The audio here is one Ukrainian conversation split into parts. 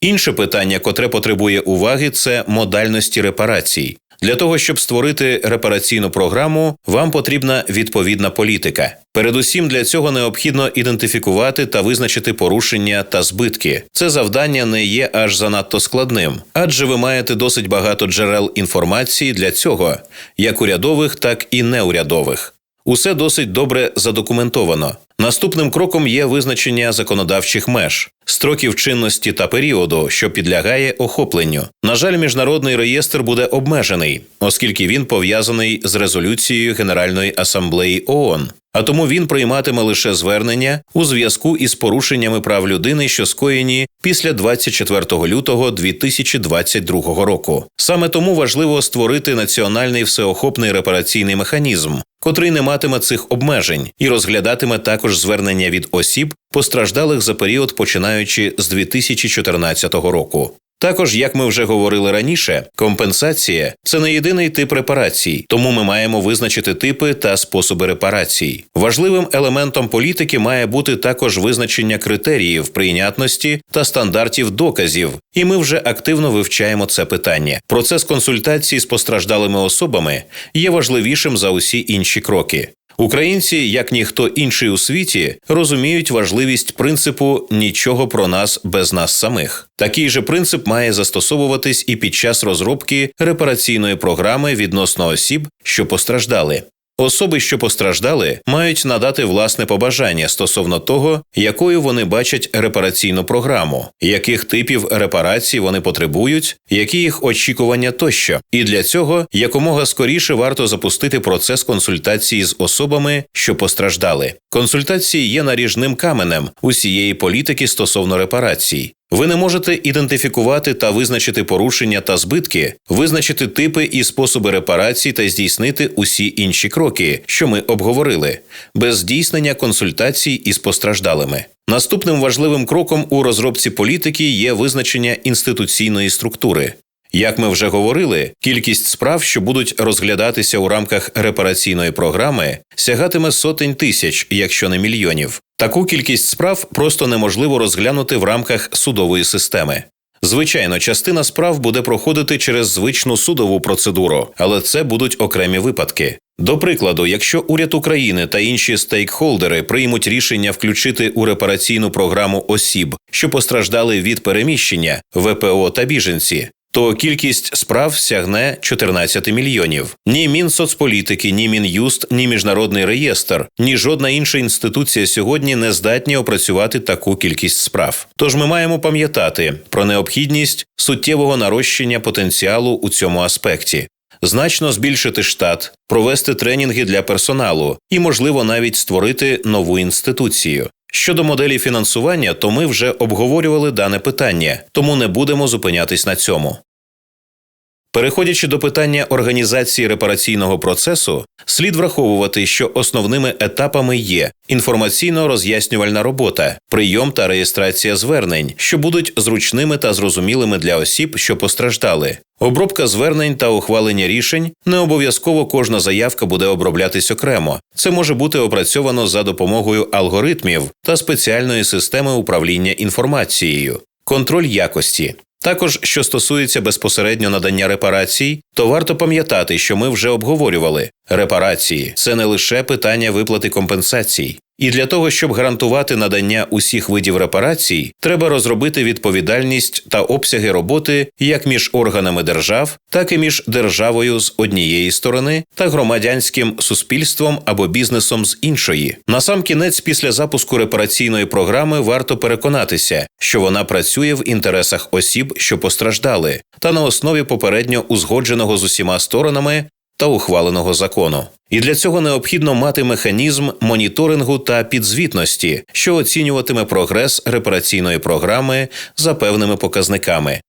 Інше питання, котре потребує уваги, це модальності репарацій. Для того щоб створити репараційну програму, вам потрібна відповідна політика. Передусім для цього необхідно ідентифікувати та визначити порушення та збитки. Це завдання не є аж занадто складним, адже ви маєте досить багато джерел інформації для цього, як урядових, так і неурядових. Усе досить добре задокументовано. Наступним кроком є визначення законодавчих меж, строків чинності та періоду, що підлягає охопленню. На жаль, міжнародний реєстр буде обмежений, оскільки він пов'язаний з резолюцією Генеральної асамблеї ООН. А тому він прийматиме лише звернення у зв'язку із порушеннями прав людини, що скоєні після 24 лютого 2022 року. Саме тому важливо створити національний всеохопний репараційний механізм, котрий не матиме цих обмежень і розглядатиме також звернення від осіб, постраждалих за період починаючи з 2014 року. Також, як ми вже говорили раніше, компенсація це не єдиний тип репарацій, тому ми маємо визначити типи та способи репарацій. Важливим елементом політики має бути також визначення критеріїв прийнятності та стандартів доказів, і ми вже активно вивчаємо це питання. Процес консультації з постраждалими особами є важливішим за усі інші кроки. Українці, як ніхто інший у світі, розуміють важливість принципу нічого про нас без нас самих. Такий же принцип має застосовуватись і під час розробки репараційної програми відносно осіб, що постраждали. Особи, що постраждали, мають надати власне побажання стосовно того, якою вони бачать репараційну програму, яких типів репарацій вони потребують, які їх очікування тощо. І для цього якомога скоріше варто запустити процес консультації з особами, що постраждали. Консультації є наріжним каменем усієї політики стосовно репарацій. Ви не можете ідентифікувати та визначити порушення та збитки, визначити типи і способи репарацій та здійснити усі інші кроки, що ми обговорили, без здійснення консультацій із постраждалими. Наступним важливим кроком у розробці політики є визначення інституційної структури. Як ми вже говорили, кількість справ, що будуть розглядатися у рамках репараційної програми, сягатиме сотень тисяч, якщо не мільйонів. Таку кількість справ просто неможливо розглянути в рамках судової системи. Звичайно, частина справ буде проходити через звичну судову процедуру, але це будуть окремі випадки. До прикладу, якщо уряд України та інші стейкхолдери приймуть рішення включити у репараційну програму осіб, що постраждали від переміщення ВПО та біженці, то кількість справ сягне 14 мільйонів. Ні Мінсоцполітики, ні Мін'юст, ні міжнародний реєстр, ні жодна інша інституція сьогодні не здатні опрацювати таку кількість справ. Тож ми маємо пам'ятати про необхідність суттєвого нарощення потенціалу у цьому аспекті. Значно збільшити штат, провести тренінги для персоналу і, можливо, навіть створити нову інституцію. Щодо моделі фінансування, то ми вже обговорювали дане питання, тому не будемо зупинятись на цьому. Переходячи до питання організації репараційного процесу, слід враховувати, що основними етапами є інформаційно-роз'яснювальна робота, прийом та реєстрація звернень, що будуть зручними та зрозумілими для осіб, що постраждали. Обробка звернень та ухвалення рішень не обов'язково кожна заявка буде оброблятись окремо. Це може бути опрацьовано за допомогою алгоритмів та спеціальної системи управління інформацією, контроль якості. Також, що стосується безпосередньо надання репарацій, то варто пам'ятати, що ми вже обговорювали репарації це не лише питання виплати компенсацій. І для того, щоб гарантувати надання усіх видів репарацій, треба розробити відповідальність та обсяги роботи як між органами держав, так і між державою з однієї сторони та громадянським суспільством або бізнесом з іншої. Насамкінець, після запуску репараційної програми, варто переконатися, що вона працює в інтересах осіб, що постраждали, та на основі попередньо узгодженого з усіма сторонами та ухваленого закону. І для цього необхідно мати механізм моніторингу та підзвітності, що оцінюватиме прогрес репараційної програми за певними показниками.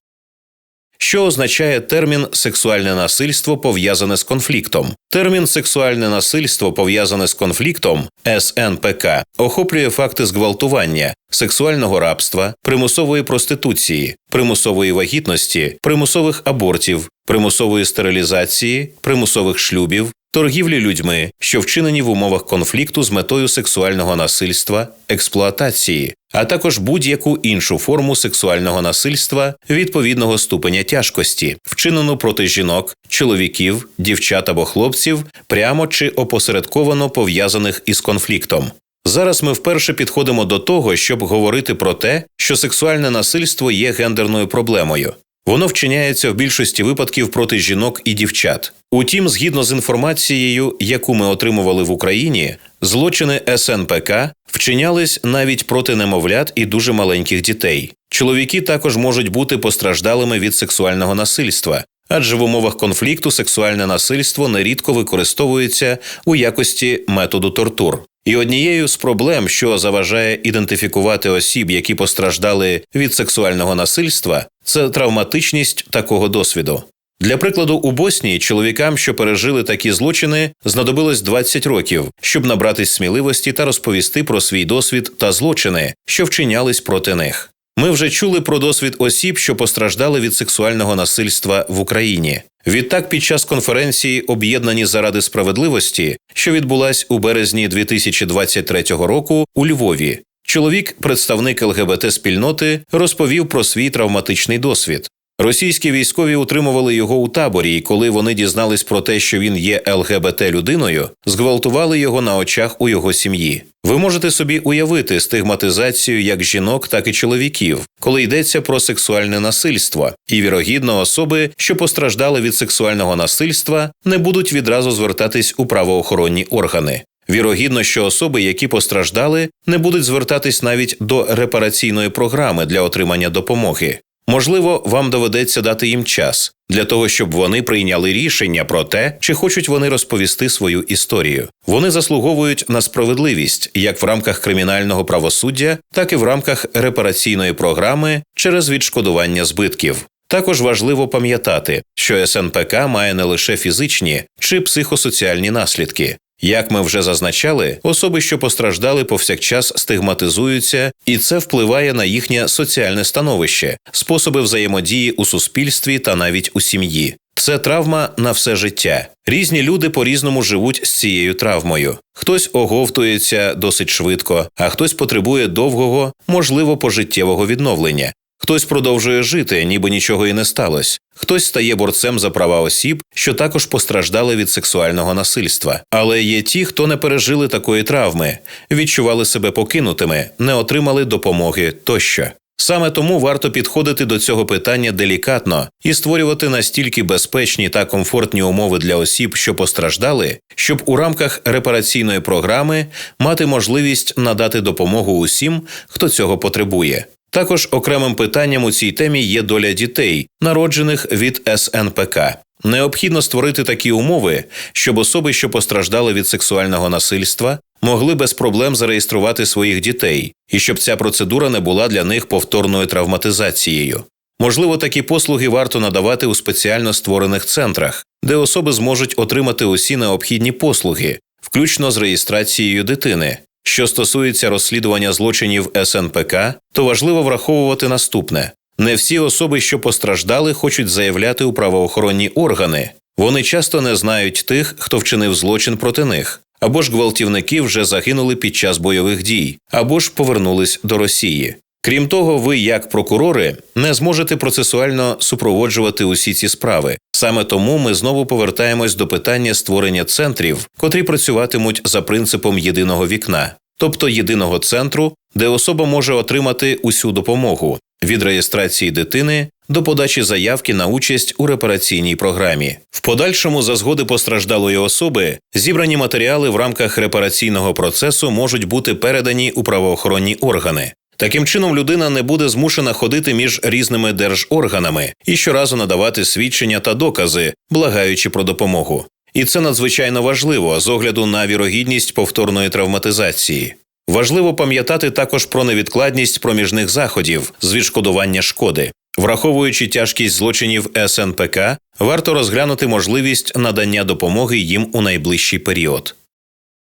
Що означає термін сексуальне насильство пов'язане з конфліктом? Термін сексуальне насильство пов'язане з конфліктом СНПК охоплює факти зґвалтування, сексуального рабства, примусової проституції, примусової вагітності, примусових абортів, примусової стерилізації, примусових шлюбів, торгівлі людьми, що вчинені в умовах конфлікту з метою сексуального насильства, експлуатації, а також будь-яку іншу форму сексуального насильства відповідного ступеня тяжкості, вчинену проти жінок, чоловіків, дівчат або хлопців, прямо чи опосередковано пов'язаних із конфліктом. Зараз ми вперше підходимо до того, щоб говорити про те, що сексуальне насильство є гендерною проблемою. Воно вчиняється в більшості випадків проти жінок і дівчат. Утім, згідно з інформацією, яку ми отримували в Україні, злочини СНПК вчинялись навіть проти немовлят і дуже маленьких дітей. Чоловіки також можуть бути постраждалими від сексуального насильства, адже в умовах конфлікту сексуальне насильство нерідко використовується у якості методу тортур. І однією з проблем, що заважає ідентифікувати осіб, які постраждали від сексуального насильства, це травматичність такого досвіду. Для прикладу, у Боснії чоловікам, що пережили такі злочини, знадобилось 20 років, щоб набратись сміливості та розповісти про свій досвід та злочини, що вчинялись проти них. Ми вже чули про досвід осіб, що постраждали від сексуального насильства в Україні. Відтак, під час конференції Об'єднані заради справедливості, що відбулась у березні 2023 року у Львові, чоловік, представник ЛГБТ спільноти, розповів про свій травматичний досвід. Російські військові утримували його у таборі, і коли вони дізнались про те, що він є ЛГБТ людиною, зґвалтували його на очах у його сім'ї. Ви можете собі уявити стигматизацію як жінок, так і чоловіків, коли йдеться про сексуальне насильство, і вірогідно особи, що постраждали від сексуального насильства, не будуть відразу звертатись у правоохоронні органи. Вірогідно, що особи, які постраждали, не будуть звертатись навіть до репараційної програми для отримання допомоги. Можливо, вам доведеться дати їм час для того, щоб вони прийняли рішення про те, чи хочуть вони розповісти свою історію. Вони заслуговують на справедливість як в рамках кримінального правосуддя, так і в рамках репараційної програми через відшкодування збитків. Також важливо пам'ятати, що СНПК має не лише фізичні чи психосоціальні наслідки. Як ми вже зазначали, особи, що постраждали, повсякчас стигматизуються, і це впливає на їхнє соціальне становище, способи взаємодії у суспільстві та навіть у сім'ї. Це травма на все життя. Різні люди по різному живуть з цією травмою. Хтось оговтується досить швидко, а хтось потребує довгого, можливо, пожиттєвого відновлення. Хтось продовжує жити, ніби нічого і не сталося. Хтось стає борцем за права осіб, що також постраждали від сексуального насильства. Але є ті, хто не пережили такої травми, відчували себе покинутими, не отримали допомоги тощо. Саме тому варто підходити до цього питання делікатно і створювати настільки безпечні та комфортні умови для осіб, що постраждали, щоб у рамках репараційної програми мати можливість надати допомогу усім, хто цього потребує. Також окремим питанням у цій темі є доля дітей, народжених від СНПК. Необхідно створити такі умови, щоб особи, що постраждали від сексуального насильства, могли без проблем зареєструвати своїх дітей, і щоб ця процедура не була для них повторною травматизацією. Можливо, такі послуги варто надавати у спеціально створених центрах, де особи зможуть отримати усі необхідні послуги, включно з реєстрацією дитини. Що стосується розслідування злочинів СНПК, то важливо враховувати наступне: не всі особи, що постраждали, хочуть заявляти у правоохоронні органи. Вони часто не знають тих, хто вчинив злочин проти них, або ж гвалтівники вже загинули під час бойових дій, або ж повернулись до Росії. Крім того, ви, як прокурори, не зможете процесуально супроводжувати усі ці справи. Саме тому ми знову повертаємось до питання створення центрів, котрі працюватимуть за принципом єдиного вікна, тобто єдиного центру, де особа може отримати усю допомогу від реєстрації дитини до подачі заявки на участь у репараційній програмі. В подальшому, за згоди постраждалої особи, зібрані матеріали в рамках репараційного процесу можуть бути передані у правоохоронні органи. Таким чином, людина не буде змушена ходити між різними держорганами і щоразу надавати свідчення та докази, благаючи про допомогу. І це надзвичайно важливо з огляду на вірогідність повторної травматизації. Важливо пам'ятати також про невідкладність проміжних заходів з відшкодування шкоди. Враховуючи тяжкість злочинів СНПК, варто розглянути можливість надання допомоги їм у найближчий період.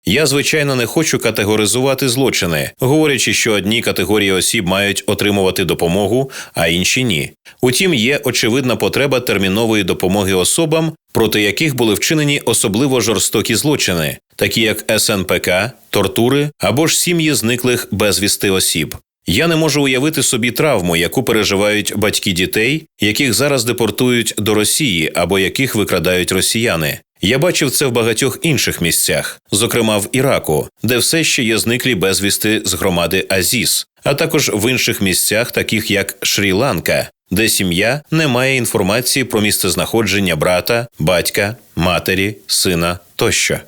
Я звичайно не хочу категоризувати злочини, говорячи, що одні категорії осіб мають отримувати допомогу, а інші ні. Утім, є очевидна потреба термінової допомоги особам, проти яких були вчинені особливо жорстокі злочини, такі як СНПК, тортури або ж сім'ї зниклих безвісти осіб. Я не можу уявити собі травму, яку переживають батьки дітей, яких зараз депортують до Росії або яких викрадають росіяни. Я бачив це в багатьох інших місцях, зокрема в Іраку, де все ще є зниклі безвісти з громади Азіс, а також в інших місцях, таких як Шрі-Ланка, де сім'я не має інформації про місцезнаходження брата, батька, матері, сина тощо.